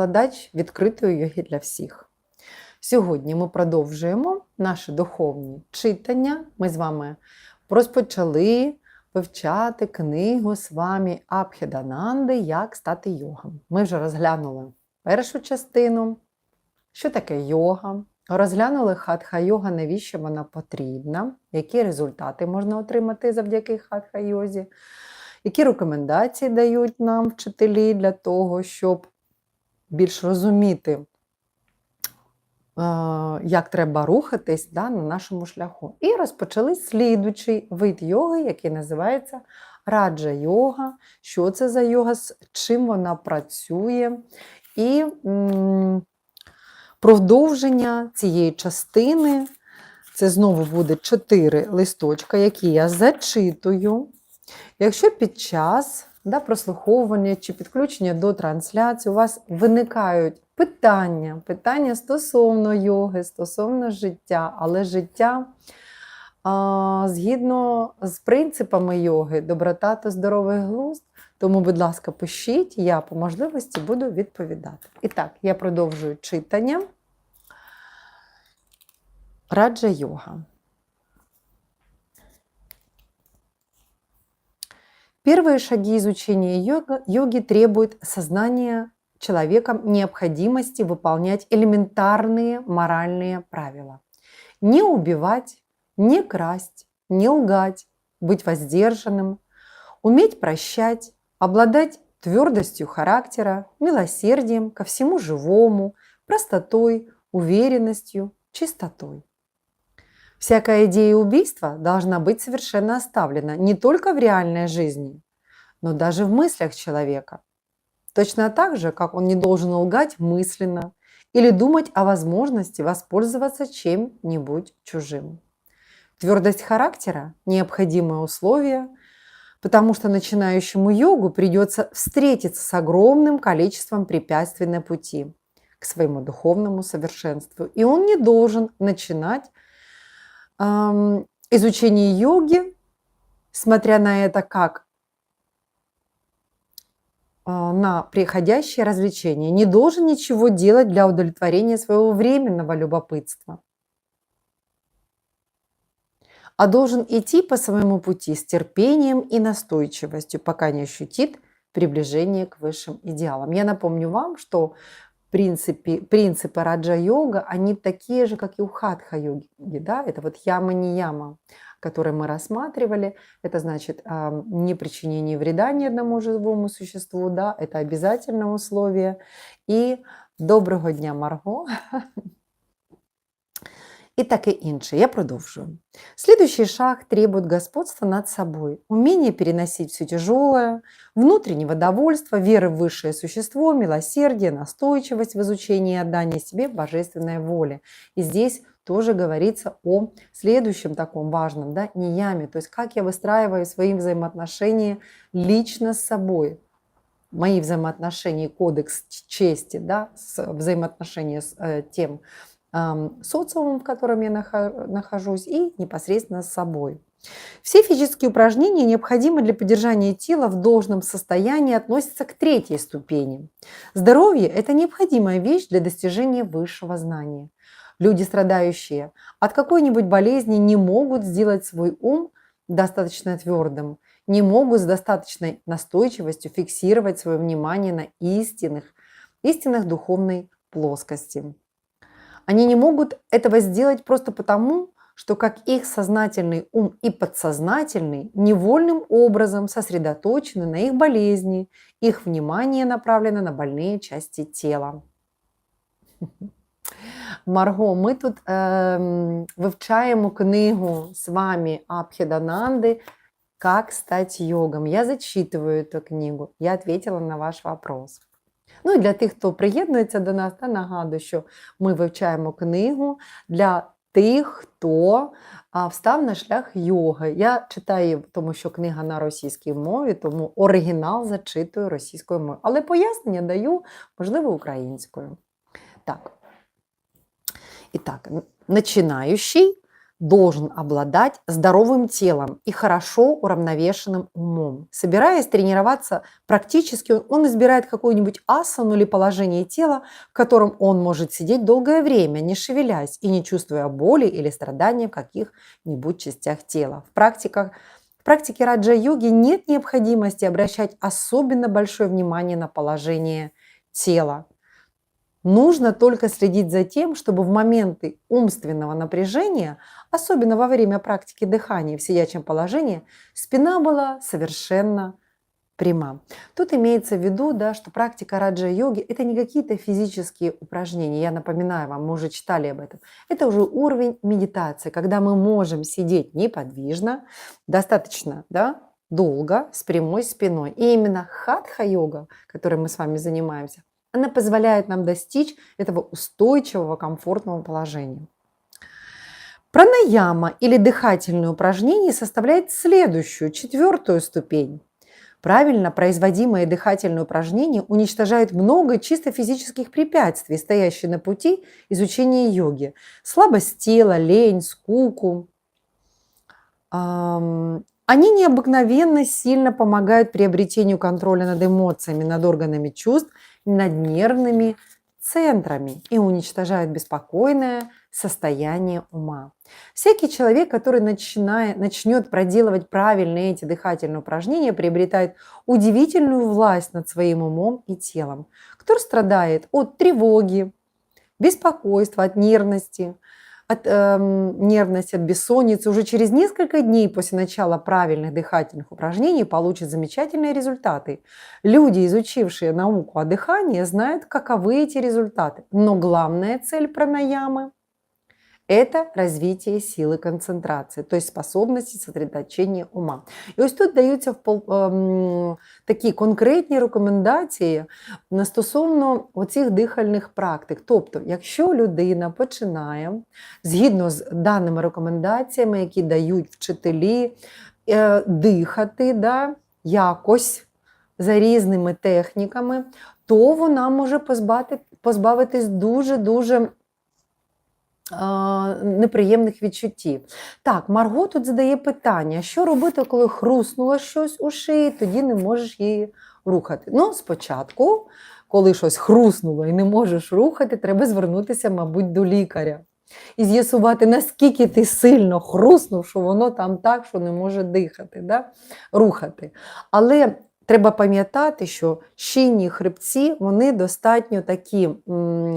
викладач відкритої йоги для всіх. Сьогодні ми продовжуємо наші духовні читання. Ми з вами розпочали вивчати книгу з вами Абхедананди Як стати йогом. Ми вже розглянули першу частину, що таке йога. Розглянули хатха-йога, навіщо вона потрібна, які результати можна отримати завдяки хатха-йозі, які рекомендації дають нам вчителі для того, щоб більш розуміти, е, як треба рухатись да, на нашому шляху. І розпочали слідучий вид йоги, який називається раджа йога. Що це за йога, з чим вона працює. І продовження цієї частини. Це знову буде чотири листочка, які я зачитую. Якщо під час да, прослуховування чи підключення до трансляції у вас виникають питання, питання стосовно йоги, стосовно життя, але життя згідно з принципами йоги, доброта та здоровий глузд, тому, будь ласка, пишіть, я по можливості буду відповідати. І так, я продовжую читання. Раджа йога. Первые шаги изучения йога, йоги требуют сознания человеком необходимости выполнять элементарные моральные правила. Не убивать, не красть, не лгать, быть воздержанным, уметь прощать, обладать твердостью характера, милосердием ко всему живому, простотой, уверенностью, чистотой. Всякая идея убийства должна быть совершенно оставлена не только в реальной жизни, но даже в мыслях человека. Точно так же, как он не должен лгать мысленно или думать о возможности воспользоваться чем-нибудь чужим. Твердость характера – необходимое условие, потому что начинающему йогу придется встретиться с огромным количеством препятствий на пути к своему духовному совершенству. И он не должен начинать изучение йоги, смотря на это как э, на приходящее развлечение, не должен ничего делать для удовлетворения своего временного любопытства, а должен идти по своему пути с терпением и настойчивостью, пока не ощутит приближение к высшим идеалам. Я напомню вам, что принципе, принципы раджа-йога, они такие же, как и у хатха-йоги. Да? Это вот яма-не-яма, который мы рассматривали. Это значит э, не причинение вреда ни одному живому существу, да? это обязательное условие. И доброго дня, Марго. и таке інше. Я продовжую. Следующий шаг требует господства над собой, умение переносить все тяжелое, внутреннего довольства, веры в высшее существо, милосердие, настойчивость в изучении и отдании себе божественной воли. И здесь тоже говорится о следующем таком важном, да, нияме, то есть как я выстраиваю свои взаимоотношения лично с собой, мои взаимоотношения, кодекс чести, да, с, взаимоотношения с э, тем, социумом, в котором я нахожусь, и непосредственно с собой. Все физические упражнения, необходимые для поддержания тела в должном состоянии, относятся к третьей ступени. Здоровье – это необходимая вещь для достижения высшего знания. Люди, страдающие от какой-нибудь болезни, не могут сделать свой ум достаточно твердым, не могут с достаточной настойчивостью фиксировать свое внимание на истинных, истинных духовной плоскости. Они не могут этого сделать просто потому, что как их сознательный ум и подсознательный невольным образом сосредоточены на их болезни, их внимание направлено на больные части тела. Марго, ми тут е, вивчаємо книгу з вами Абхедананды «Как стать йогом». Я зачитываю эту книгу. Я ответила на ваш вопрос. Ну і для тих, хто приєднується до нас, та нагадую, що ми вивчаємо книгу для тих, хто встав на шлях йоги. Я читаю, тому що книга на російській мові, тому оригінал зачитую російською мовою. Але пояснення даю, можливо, українською. Так. І так, починаючий должен обладать здоровым телом и хорошо уравновешенным умом. Собираясь тренироваться практически, он избирает какую-нибудь асану или положение тела, в котором он может сидеть долгое время, не шевелясь и не чувствуя боли или страдания в каких-нибудь частях тела. В практиках в практике раджа-йоги нет необходимости обращать особенно большое внимание на положение тела. Нужно только следить за тем, чтобы в моменты умственного напряжения, особенно во время практики дыхания в сидячем положении, спина была совершенно пряма. Тут имеется в виду, да, что практика раджа-йоги – это не какие-то физические упражнения. Я напоминаю вам, мы уже читали об этом. Это уже уровень медитации, когда мы можем сидеть неподвижно, достаточно да, долго, с прямой спиной. И именно хатха-йога, которой мы с вами занимаемся, она позволяет нам достичь этого устойчивого, комфортного положения. Пранаяма или дыхательное упражнение составляет следующую, четвертую ступень. Правильно производимое дыхательное упражнение уничтожает много чисто физических препятствий, стоящих на пути изучения йоги. Слабость тела, лень, скуку. Они необыкновенно сильно помогают приобретению контроля над эмоциями, над органами чувств над нервными центрами и уничтожают беспокойное состояние ума. Всякий человек, который начинает, начнет проделывать правильные эти дыхательные упражнения, приобретает удивительную власть над своим умом и телом. Кто страдает от тревоги, беспокойства, от нервности, от э, нервности, от бессонницы уже через несколько дней после начала правильных дыхательных упражнений получат замечательные результаты. Люди, изучившие науку о дыхании, знают, каковы эти результаты. Но главная цель пранаямы это развитие силы концентрации, то есть способності сосредоточення ума. І ось тут даються такі конкретні рекомендації стосовно оцих дихальних практик. Тобто, якщо людина починає згідно з даними рекомендаціями, які дають вчителі, е, дихати да, якось за різними техніками, то вона може позбавити, позбавитись дуже-дуже неприємних відчуттів. Так, Марго тут задає питання, що робити, коли хруснуло щось у шиї, тоді не можеш її рухати. Ну, спочатку, коли щось хруснуло і не можеш рухати, треба звернутися, мабуть, до лікаря. І з'ясувати, наскільки ти сильно хруснув, що воно там так, що не може дихати, да? рухати. Але треба пам'ятати, що шийні хребці вони достатньо такі,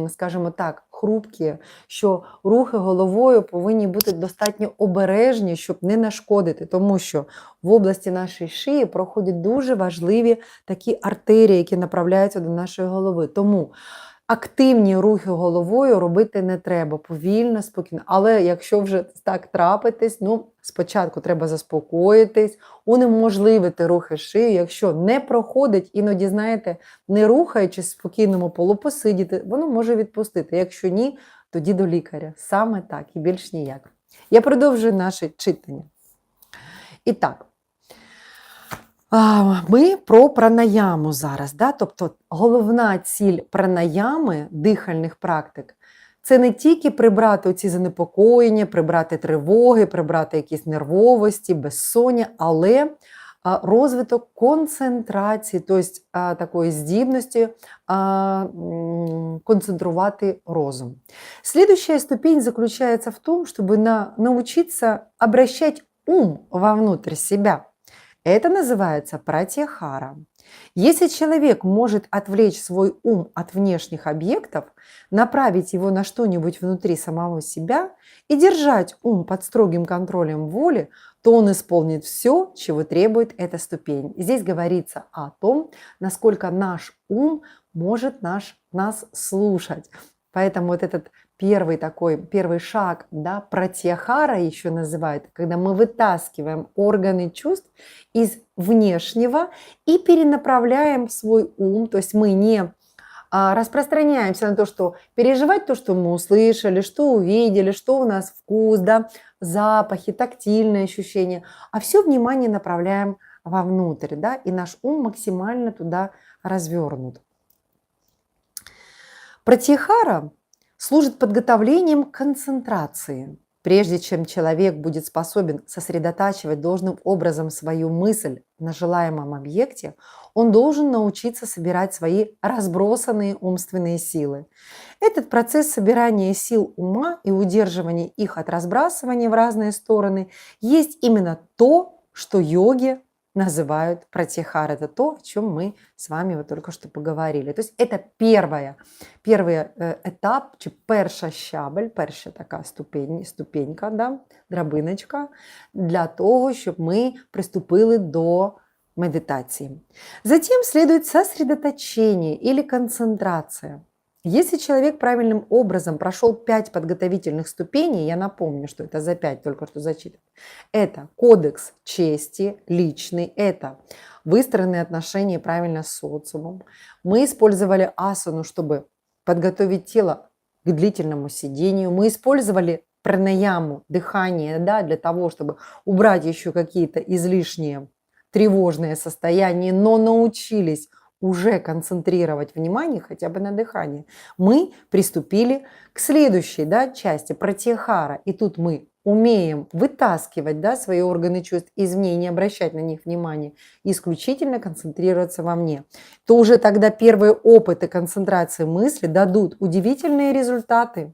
скажімо так, хрупкі, що рухи головою повинні бути достатньо обережні, щоб не нашкодити, тому що в області нашої шиї проходять дуже важливі такі артерії, які направляються до нашої голови. Тому Активні рухи головою робити не треба, повільно, спокійно. Але якщо вже так трапитись, ну спочатку треба заспокоїтись, унеможливити рухи шию. Якщо не проходить, іноді, знаєте, не рухаючись в спокійному полу, посидіти, воно може відпустити. Якщо ні, тоді до лікаря. Саме так і більш ніяк. Я продовжую наше читання. І так. Ми про пранаяму зараз. Да? Тобто головна ціль пранаями дихальних практик це не тільки прибрати ці занепокоєння, прибрати тривоги, прибрати якісь нервовості, безсоння, але розвиток концентрації, тобто такої здібності концентрувати розум. Следующая ступень заключается в том, чтобы научиться обращать ум вовнутрь себя. Это называется пратьяхара. Если человек может отвлечь свой ум от внешних объектов, направить его на что-нибудь внутри самого себя и держать ум под строгим контролем воли, то он исполнит все, чего требует эта ступень. Здесь говорится о том, насколько наш ум может наш, нас слушать. Поэтому вот этот первый такой, первый шаг, да, пратьяхара еще называют, когда мы вытаскиваем органы чувств из внешнего и перенаправляем свой ум, то есть мы не а, распространяемся на то, что переживать то, что мы услышали, что увидели, что у нас вкус, да, запахи, тактильные ощущения, а все внимание направляем вовнутрь, да, и наш ум максимально туда развернут. Пратьяхара служит подготовлением концентрации. Прежде чем человек будет способен сосредотачивать должным образом свою мысль на желаемом объекте, он должен научиться собирать свои разбросанные умственные силы. Этот процесс собирания сил ума и удерживания их от разбрасывания в разные стороны есть именно то, что йоги называют протихар. Это то, о чем мы с вами вот только что поговорили. То есть это первое, первый э, этап, чи перша щабель, перша така ступень, ступенька, да, драбиночка, для того, щоб ми приступили до медитации. Затем следует сосредоточение или концентрация. Если человек правильным образом прошел пять подготовительных ступеней, я напомню, что это за пять только что зачитано, это кодекс чести личный, это выстроенные отношения правильно с социумом. Мы использовали асану, чтобы подготовить тело к длительному сидению. Мы использовали пранаяму, дыхание, да, для того, чтобы убрать еще какие-то излишние тревожное состояние, но научились уже концентрировать внимание хотя бы на дыхании, мы приступили к следующей да, части протехара. И тут мы умеем вытаскивать да, свои органы чувств извне не обращать на них внимания, исключительно концентрироваться во мне, то уже тогда первые опыты концентрации мысли дадут удивительные результаты.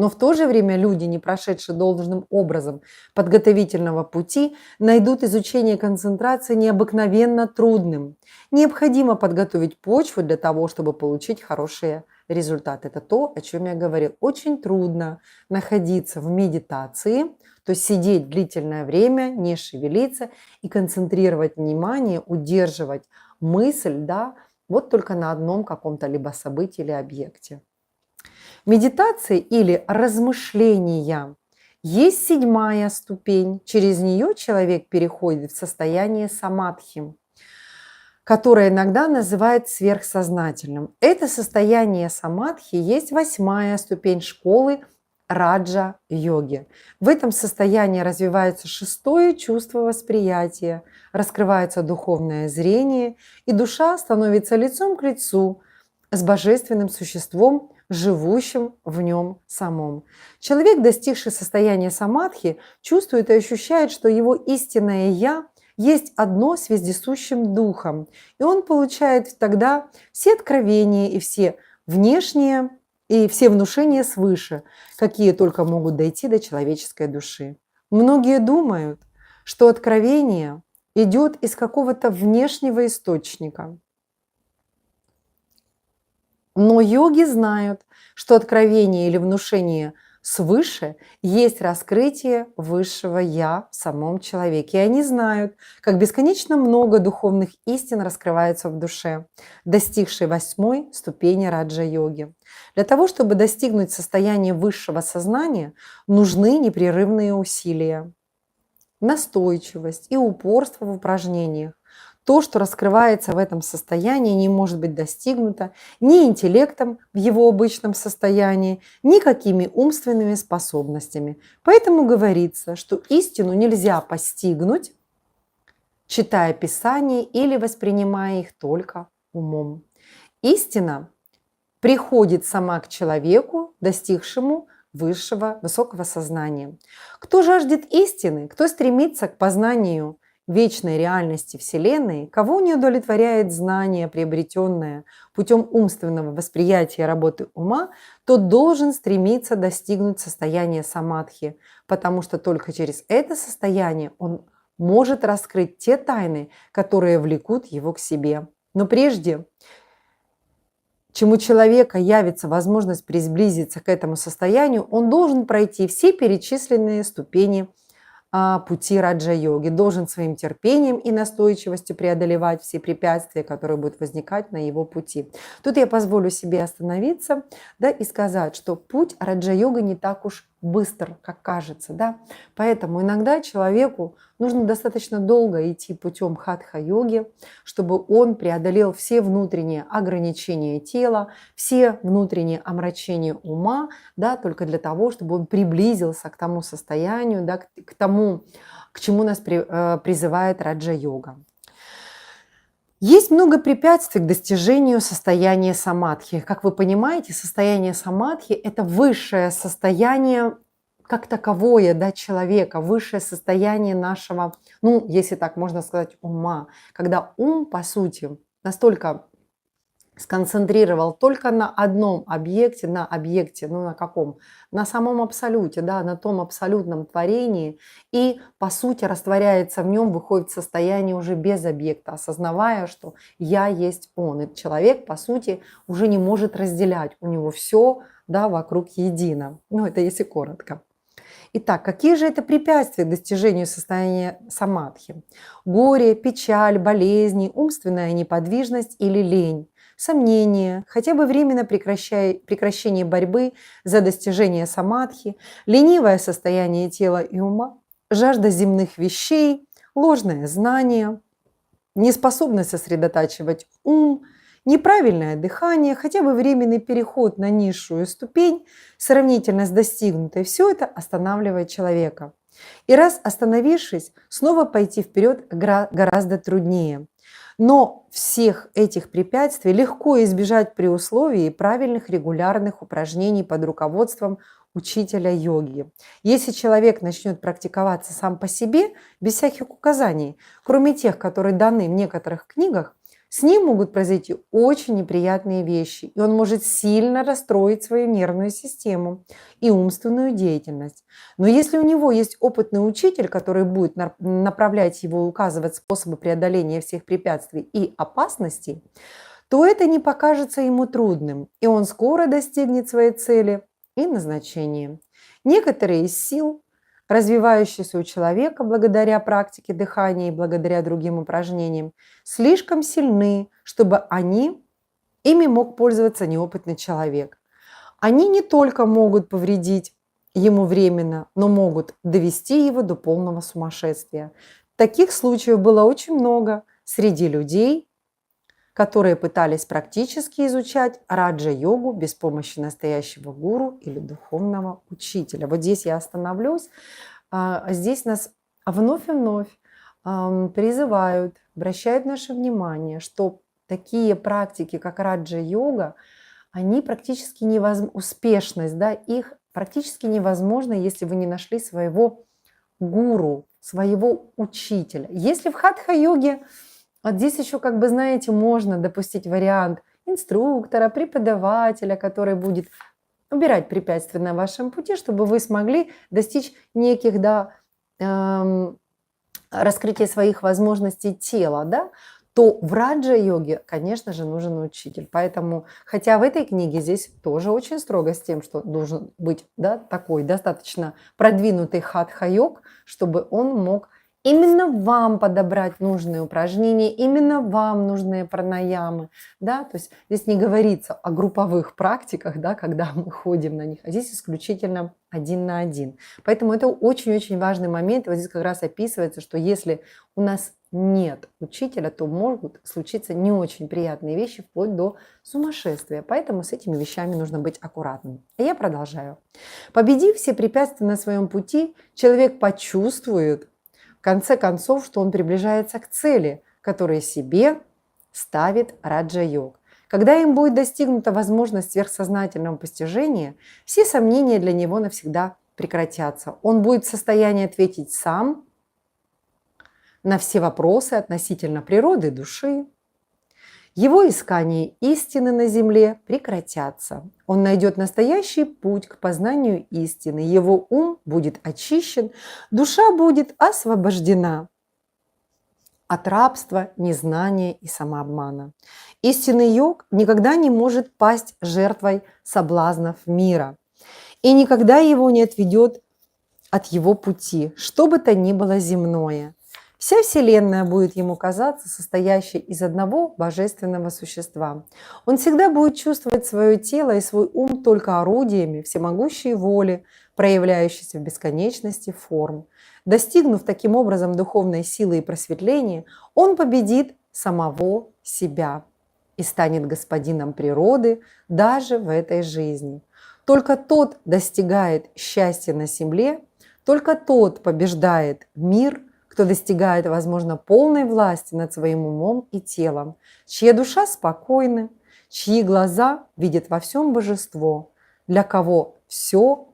Но в то же время люди, не прошедшие должным образом подготовительного пути, найдут изучение концентрации необыкновенно трудным. Необходимо подготовить почву для того, чтобы получить хорошие результаты. Это то, о чем я говорил. Очень трудно находиться в медитации, то есть сидеть длительное время, не шевелиться и концентрировать внимание, удерживать мысль, да, вот только на одном каком-то либо событии или объекте. Медитация или размышления есть седьмая ступень. Через нее человек переходит в состояние самадхи, которое иногда называют сверхсознательным. Это состояние самадхи есть восьмая ступень школы раджа-йоги. В этом состоянии развивается шестое чувство восприятия, раскрывается духовное зрение, и душа становится лицом к лицу с божественным существом, живущим в нем самом. Человек, достигший состояния самадхи, чувствует и ощущает, что его истинное «я» есть одно с вездесущим духом, и он получает тогда все откровения и все внешние и все внушения свыше, какие только могут дойти до человеческой души. Многие думают, что откровение идет из какого-то внешнего источника – но йоги знают, что откровение или внушение свыше есть раскрытие высшего «я» в самом человеке. И они знают, как бесконечно много духовных истин раскрывается в душе, достигшей восьмой ступени раджа-йоги. Для того, чтобы достигнуть состояния высшего сознания, нужны непрерывные усилия, настойчивость и упорство в упражнениях, то, что раскрывается в этом состоянии, не может быть достигнуто ни интеллектом в его обычном состоянии, ни какими умственными способностями. Поэтому говорится, что истину нельзя постигнуть, читая Писание или воспринимая их только умом. Истина приходит сама к человеку, достигшему высшего, высокого сознания. Кто жаждет истины, кто стремится к познанию вечной реальности Вселенной, кого не удовлетворяет знание, приобретенное путем умственного восприятия работы ума, тот должен стремиться достигнуть состояния самадхи, потому что только через это состояние он может раскрыть те тайны, которые влекут его к себе. Но прежде, чем у человека явится возможность приблизиться к этому состоянию, он должен пройти все перечисленные ступени пути раджа-йоги, должен своим терпением и настойчивостью преодолевать все препятствия, которые будут возникать на его пути. Тут я позволю себе остановиться да, и сказать, что путь раджа-йога не так уж быстр, как кажется. Да? Поэтому иногда человеку нужно достаточно долго идти путем хатха-йоги, чтобы он преодолел все внутренние ограничения тела, все внутренние омрачения ума, да, только для того, чтобы он приблизился к тому состоянию, да, к тому, к чему нас э, призывает раджа-йога. Есть много препятствий к достижению состояния самадхи. Как вы понимаете, состояние самадхи – это высшее состояние как таковое, да, человека, высшее состояние нашего, ну, если так можно сказать, ума. Когда ум, по сути, настолько сконцентрировал только на одном объекте, на объекте, ну на каком? На самом абсолюте, да, на том абсолютном творении, и по сути растворяется в нем, выходит в состояние уже без объекта, осознавая, что я есть он. И человек, по сути, уже не может разделять, у него все да, вокруг едино. Ну, это если коротко. Итак, какие же это препятствия к достижению состояния самадхи? Горе, печаль, болезни, умственная неподвижность или лень, сомнения, хотя бы временно прекращение борьбы за достижение самадхи, ленивое состояние тела и ума, жажда земных вещей, ложное знание, неспособность сосредотачивать ум – неправильное дыхание, хотя бы временный переход на низшую ступень, сравнительно с достигнутой, все это останавливает человека. И раз остановившись, снова пойти вперед гораздо труднее. Но всех этих препятствий легко избежать при условии правильных регулярных упражнений под руководством учителя йоги. Если человек начнет практиковаться сам по себе, без всяких указаний, кроме тех, которые даны в некоторых книгах, с ним могут произойти очень неприятные вещи, и он может сильно расстроить свою нервную систему и умственную деятельность. Но если у него есть опытный учитель, который будет направлять его указывать способы преодоления всех препятствий и опасностей, то это не покажется ему трудным, и он скоро достигнет своей цели и назначения. Некоторые из сил, развивающиеся у человека благодаря практике дыхания и благодаря другим упражнениям, слишком сильны, чтобы они, ими мог пользоваться неопытный человек. Они не только могут повредить ему временно, но могут довести его до полного сумасшествия. Таких случаев было очень много среди людей, которые пытались практически изучать раджа-йогу без помощи настоящего гуру или духовного учителя. Вот здесь я остановлюсь. А, здесь нас вновь и вновь призывают, обращают наше внимание, что такие практики, как раджа-йога, они практически невозможны, успешность, да, их практически невозможно, если вы не нашли своего гуру, своего учителя. Если в хатха-йоге вот здесь еще, как бы, знаете, можно допустить вариант инструктора, преподавателя, который будет убирать препятствия на вашем пути, чтобы вы смогли достичь неких, да, эм, раскрытия своих возможностей тела, да, то в раджа-йоге, конечно же, нужен учитель. Поэтому, хотя в этой книге здесь тоже очень строго с тем, что должен быть да, такой достаточно продвинутый хатха-йог, чтобы он мог Именно вам подобрать нужные упражнения, именно вам нужные пранаямы. Да? То есть здесь не говорится о групповых практиках, да, когда мы ходим на них, а здесь исключительно один на один. Поэтому это очень-очень важный момент. вот здесь как раз описывается, что если у нас нет учителя, то могут случиться не очень приятные вещи, вплоть до сумасшествия. Поэтому с этими вещами нужно быть аккуратным. И я продолжаю. Победив все препятствия на своем пути, человек почувствует, в конце концов, что он приближается к цели, которую себе ставит Раджа-йог. Когда им будет достигнута возможность сверхсознательного постижения, все сомнения для него навсегда прекратятся. Он будет в состоянии ответить сам на все вопросы относительно природы души, его искания истины на земле прекратятся. Он найдет настоящий путь к познанию истины. Его ум будет очищен, душа будет освобождена от рабства, незнания и самообмана. Истинный йог никогда не может пасть жертвой соблазнов мира и никогда его не отведет от его пути, что бы то ни было земное. Вся Вселенная будет ему казаться состоящей из одного божественного существа. Он всегда будет чувствовать свое тело и свой ум только орудиями всемогущей воли, проявляющейся в бесконечности форм. Достигнув таким образом духовной силы и просветления, он победит самого себя и станет господином природы даже в этой жизни. Только тот достигает счастья на земле, только тот побеждает мир – кто достигает, возможно, полной власти над своим умом и телом, чья душа спокойна, чьи глаза видят во всем божество, для кого все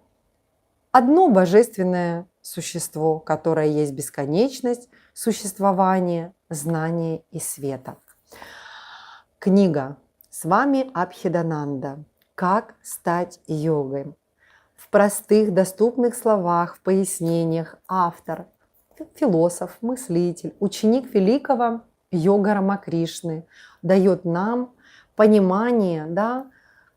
одно божественное существо, которое есть бесконечность существования, знания и света. Книга «С вами Абхидананда. Как стать йогой». В простых, доступных словах, в пояснениях автор, философ, мыслитель, ученик великого йога Рамакришны дает нам понимание, да,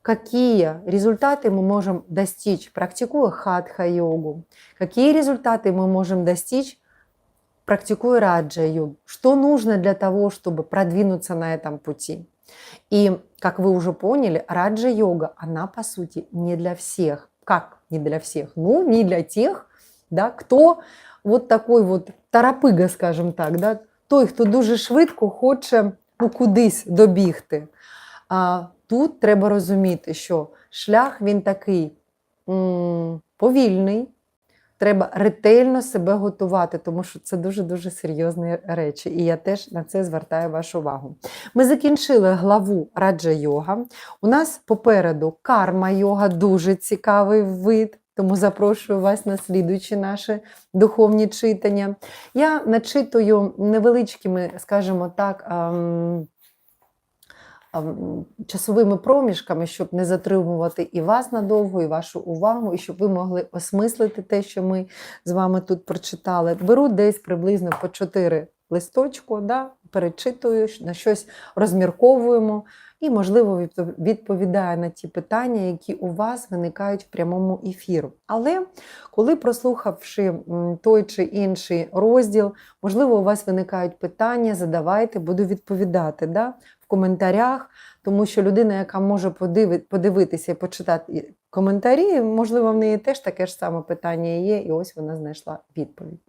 какие результаты мы можем достичь, практикуя хатха-йогу, какие результаты мы можем достичь, практикуя раджа-йогу, что нужно для того, чтобы продвинуться на этом пути. И, как вы уже поняли, раджа-йога, она, по сути, не для всех. Как не для всех? Ну, не для тех, да, кто вот такой вот тарапига, скажем так, да, той, хто дуже швидко хоче ну, кудись добігти. А тут треба розуміти, що шлях він такий повільний, треба ретельно себе готувати, тому що це дуже-дуже серйозні речі. І я теж на це звертаю вашу увагу. Ми закінчили главу раджа йога. У нас попереду карма йога, дуже цікавий вид. Тому запрошую вас на слідуючі наші духовні читання. Я начитую невеличкими, скажімо так, ем, ем, часовими проміжками, щоб не затримувати і вас надовго, і вашу увагу, і щоб ви могли осмислити те, що ми з вами тут прочитали. Беру десь приблизно по 4 листочку, да, перечитую, на щось розмірковуємо і, можливо, відповідає на ті питання, які у вас виникають в прямому ефіру. Але коли, прослухавши той чи інший розділ, можливо, у вас виникають питання, задавайте, буду відповідати да, в коментарях, тому що людина, яка може подивитися і почитати коментарі, можливо, в неї теж таке ж саме питання є, і ось вона знайшла відповідь.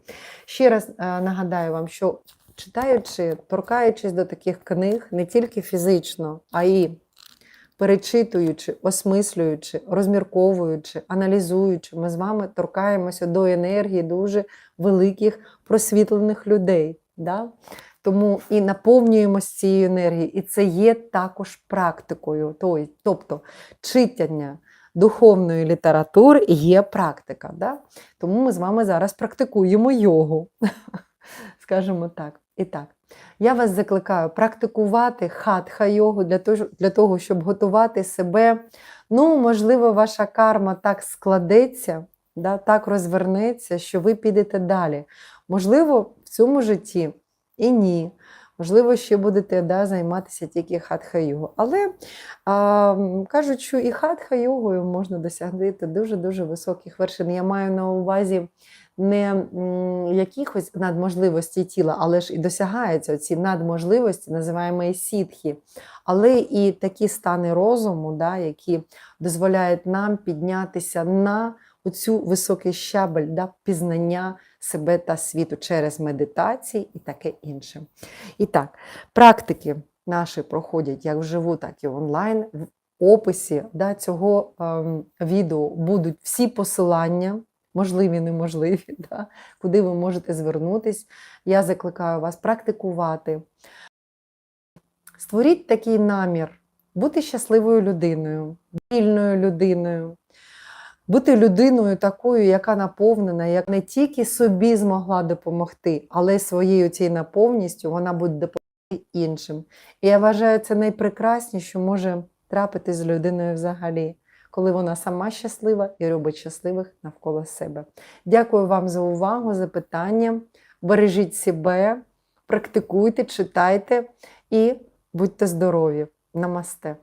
Ще раз е, нагадаю вам, що читаючи, торкаючись до таких книг не тільки фізично, а й перечитуючи, осмислюючи, розмірковуючи, аналізуючи, ми з вами торкаємося до енергії дуже великих просвітлених людей. Да? Тому і наповнюємося цією енергією, і це є також практикою. Тобто читання духовної літератури є практика. Да? Тому ми з вами зараз практикуємо йогу, скажімо так. І так, я вас закликаю практикувати хатха-йогу для того, для того, щоб готувати себе. Ну, можливо, ваша карма так складеться, да, так розвернеться, що ви підете далі. Можливо, в цьому житті і ні. Можливо, ще будете да, займатися тільки хатха-йогою. Але а, кажуть, що і хатха-йогою можна досягти дуже-дуже високих вершин. Я маю на увазі не якихось надможливостей тіла, але ж і досягаються ці надможливості, називаємо сітхи, але і такі стани розуму, да, які дозволяють нам піднятися на оцю високий щабель да, пізнання себе та світу через медитації і таке інше. І так, практики наші проходять як вживу, так і онлайн. В описі да, цього ем, відео будуть всі посилання можливі, неможливі, да? куди ви можете звернутись. Я закликаю вас практикувати. Створіть такий намір, бути щасливою людиною, вільною людиною, бути людиною такою, яка наповнена, як не тільки собі змогла допомогти, але й своєю цією наповністю вона буде допомогти іншим. І я вважаю, це найпрекрасніше, що може трапити з людиною взагалі коли вона сама щаслива і робить щасливих навколо себе. Дякую вам за увагу, за питання. Бережіть себе, практикуйте, читайте і будьте здорові. Намасте!